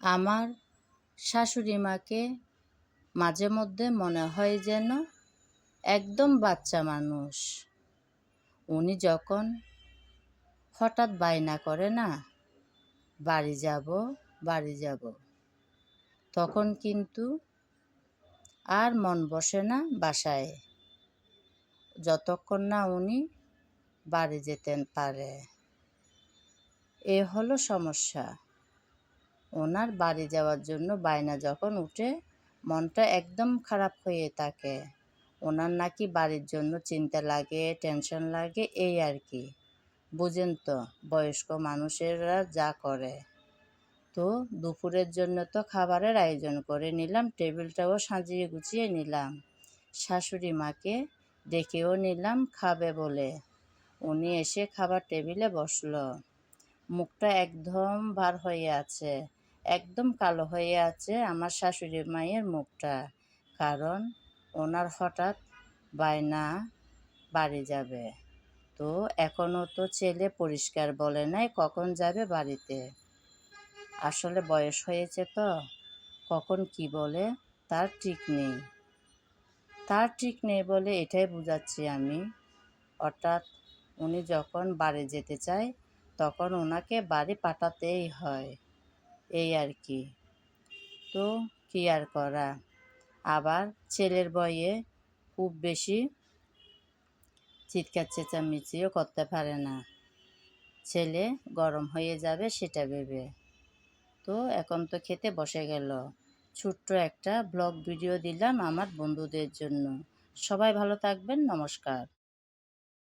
আমার শাশুড়ি মাকে মাঝে মধ্যে মনে হয় যেন একদম বাচ্চা মানুষ। উনি যখন হঠাৎ বায়না করে না, বাড়ি যাব বাড়ি যাব, তখন কিন্তু আর মন বসে না বাসায়। যতক্ষণ না উনি বাড়ি যেতেন পারে। এ হলো সমস্যা। ওনার বাড়ি যাওয়ার জন্য বায়না যখন উঠে, মনটা একদম খারাপ হয়ে থাকে। ওনার নাকি বাড়ির জন্য চিন্তা লাগে, টেনশন লাগে, এই আর কি। বুঝেন তো, বয়স্ক মানুষেরা যা করে। তো দুপুরের জন্য তো খাবারের আয়োজন করে নিলাম, টেবিলটাও সাজিয়ে গুছিয়ে নিলাম। শাশুড়ি মাকে ডেকেও নিলাম খাবে বলে। উনি এসে খাবার টেবিলে বসল। মুখটা একদম বার হয়ে আছে। একদম কালো হয়ে আছে আমার শাশুড়ি মায়ের মুখটা। কারণ ওনার হঠাৎ বায়না বাড়ি যাবে। তো এখনও তো ছেলে পরিষ্কার বলে নাই, কখন যাবে বাড়িতে? আসলে বয়স হয়েছে তো, কখন কি বলে তার ঠিক নেই। তার ঠিক নেই বলে এটাই বুঝাচ্ছি আমি। অর্থাৎ উনি যখন বাড়ি যেতে চায়, তখন ওনাকে বাড়ি পাঠাতেই হয়। এই আর কি তো কী আর করা? আবার ছেলের বয়ে খুব বেশি চিৎকার চেঁচামেচিও করতে পারে না। ছেলে গরম হয়ে যাবে সেটা ভেবে। তো এখন তো খেতে বসে গেল। ছোট্ট একটা ব্লগ ভিডিও দিলাম আমার বন্ধুদের জন্য। সবাই ভালো থাকবেন, নমস্কার।